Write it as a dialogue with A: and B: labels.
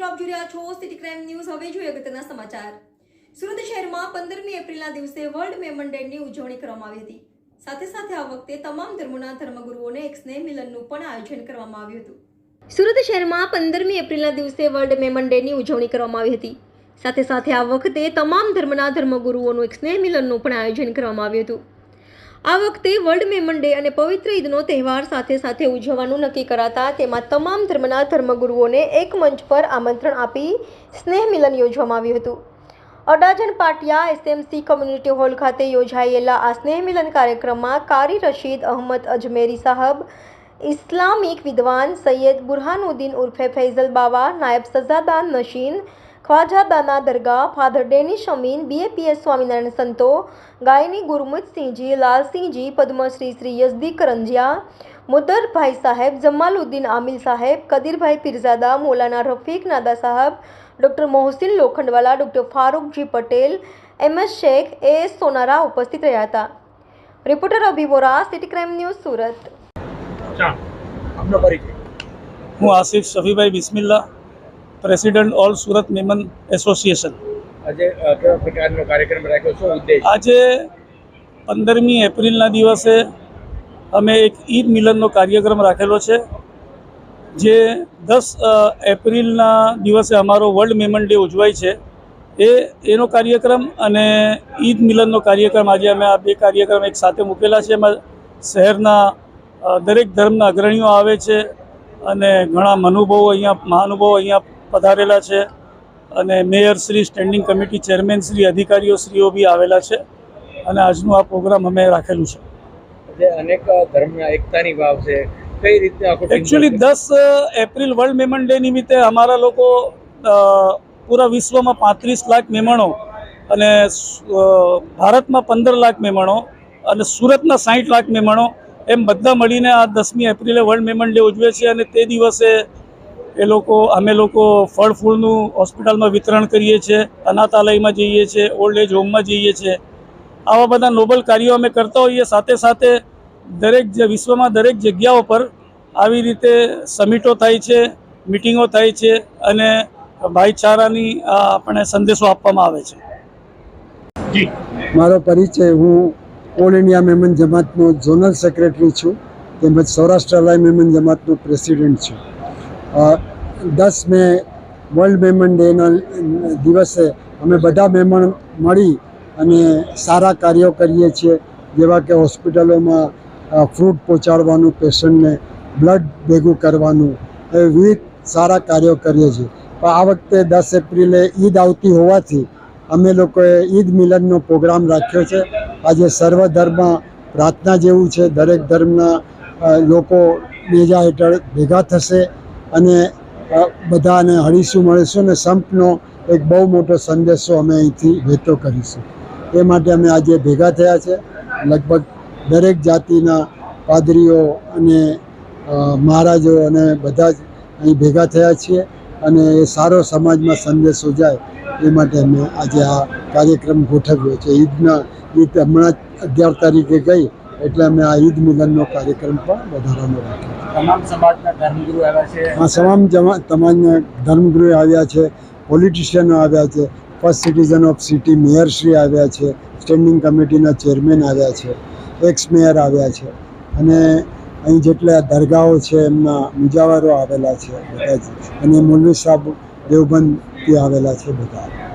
A: મિત્રો જોઈ રહ્યા છો સિટી ક્રાઇમ ન્યૂઝ. હવે જોઈએ અગત્યના સમાચાર. સુરત શહેરમાં પંદરમી એપ્રિલના દિવસે વર્લ્ડ મેમન ડેની ઉજવણી કરવામાં આવી હતી. સાથે સાથે આ વખતે તમામ ધર્મોના ધર્મગુરુઓને એક સ્નેહ મિલનનું પણ આયોજન કરવામાં આવ્યું હતું. સુરત શહેરમાં પંદરમી એપ્રિલના દિવસે વર્લ્ડ મેમન ડેની ઉજવણી કરવામાં આવી હતી. સાથે સાથે આ વખતે તમામ ધર્મના ધર્મગુરુઓનું એક સ્નેહ મિલનનું પણ આયોજન કરવામાં આવ્યું હતું. આ વખતે વર્લ્ડ મેમન ડે અને પવિત્ર ઈદનો તહેવાર સાથે સાથે ઉજવવાનું નક્કી કરાતા તેમાં તમામ ધર્મના ધર્મગુરુઓને એક મંચ પર આમંત્રણ આપી સ્નેહ મિલન યોજવામાં આવ્યું હતું. Adajan Patiya SMC community hall ખાતે યોજાયેલા આ સ્નેહ મિલન કાર્યક્રમમાં કારી રશીદ અહમદ અજમેરી સાહબ, ઇસ્લામિક વિદ્વાન સૈયદ બુરહાનુદ્દીન ઉર્ફે ફૈઝલ બાવા, નાયબ સઝાદાન નશીન ખ્વાજાદાના દરગાહ father Danish Amin BAPS Swaminarayan સંતો ગાયની ગુરમુતસિંહજી લાલસિંહજી પદ્મશ્રી શ્રી યઝદી કરંજિયા મુદરભાઈ સાહેબ જમાલુદ્દીન આમિલ સાહેબ કદીરભાઈ Pirzada Maulana Rafiq Nada Saheb doctor Mohsin Lokhandwala doctor Farookji Patel M S Sheikh A S Sonara ઉપસ્થિત રહ્યા હતા. Reporter Abhi Vora city crime news Surat.
B: ચા. આપનો પરિચય.
C: હું Asif Shafibhai Bismilla president all Surat Memon association.
B: આજે કેવા પ્રકારનો કાર્યક્રમ રાખ્યો શું ઉદ્દેશ?
C: આજે પંદરમી એપ્રિલના દિવસે અમે એક ઈદ મિલનનો કાર્યક્રમ રાખેલો છે જે દસ એપ્રિલના દિવસે અમારો વર્લ્ડ મેમન ડે ઉજવાય છે. એ એનો કાર્યક્રમ અને ઈદ મિલનનો કાર્યક્રમ આજે અમે આ બે કાર્યક્રમ એક સાથે મૂકેલા છે. એમાં શહેરના દરેક ધર્મના અગ્રણીઓ આવે છે અને ઘણા મનુભાવો અહીંયા મહાનુભાવો અહીંયા પધારેલા છે અને mayor Shri standing committee chairman Shri અધિકારીઓ શ્રીઓ બી આવેલા છે અને આજનું આ પ્રોગ્રામ અમે રાખેલું છે.
B: અનેક અ, એકતાની ભાવ છે કઈ રીતે
C: એકચ્યુઅલી દસ એપ્રિલ વર્લ્ડ મેમન ડે નિમિત્તે અમારા લોકો પૂરા વિશ્વમાં પાંત્રીસ લાખ મેમણો અને ભારતમાં પંદર લાખ મેમણો અને સુરતના સાઠ લાખ મેમણો એમ બધા મળીને આ દસમી એપ્રિલે વર્લ્ડ મેમન ડે ઉજવે છે અને તે દિવસે એ લોકો અમે લોકો ફળ ફૂલનું હોસ્પિટલમાં વિતરણ કરીએ છીએ અનાથાલયમાં જઈએ છીએ ઓલ્ડ એજ હોમમાં જઈએ છીએ. આવા બધા નોબલ કાર્યો અમે કરતા હોઈએ સાથે સાથે દરેક જે વિશ્વમાં દરેક જગ્યાઓ પર આવી રીતે સમિટો થાય છે મિટિંગો થાય છે અને ભાઈચારાની આપણે સંદેશો આપવામાં આવે છે.
D: મારો પરિચય હું ઓલ ઇન્ડિયા મેમન જમાતનો ઝોનલ સેક્રેટરી છું તેમજ સૌરાષ્ટ્ર અલાય મેમન જમાતનો પ્રેસિડેન્ટ છું. દસ મે વર્લ્ડ મેમન ડેના દિવસે અમે બધા મેમણ મળી અને સારા કાર્યો કરીએ છીએ, જેવા કે હોસ્પિટલોમાં ફ્રૂટ પહોંચાડવાનું, પેશન્ટને બ્લડ ભેગું કરવાનું, એ વિવિધ સારા કાર્યો કરીએ છીએ. આ વખતે દસ એપ્રિલે ઈદ આવતી હોવાથી અમે લોકોએ ઈદ મિલનનો પ્રોગ્રામ રાખ્યો છે. આજે સર્વ ધર્મ પ્રાર્થના જેવું છે. દરેક ધર્મના લોકો બેજા હેઠળ ભેગા થશે. અને બધાને હળીશું મળીશું અને સંપનો એક બહુ મોટો સંદેશો અમે અહીંથી વહેતો કરીશું. એ માટે અમે આજે ભેગા થયા છે. લગભગ દરેક જાતિના પાદરીઓ અને મહારાજો અને બધા જ અહીં ભેગા થયા છીએ અને એ સારો સમાજમાં સંદેશો જાય એ માટે અમે આજે આ કાર્યક્રમ ગોઠવ્યો છે. ઈદના ઈદ હમણાં જ અગિયાર તારીખે ગઈ. એટલે અમે આ ઈદ મિલનનો કાર્યક્રમ પણ વધારાનો રાખ્યો.
B: તમામ સમાજના ધર્મગુરુ આવ્યા છે?
D: તમામ જમા તમામ આવ્યા છે પોલિટિશિયનો આવ્યા છે ફર્સ્ટ સિટીઝન ઓફ સિટી મેયરશ્રી આવ્યા છે સ્ટેન્ડિંગ કમિટીના ચેરમેન આવ્યા છે એક્સ મેયર આવ્યા છે. અને અહીં જેટલા દરગાહો છે એમના મુજાવરો આવેલા છે બધા જ. અને મુલ્લી સાહેબ દેવબંધથી આવેલા છે બધા.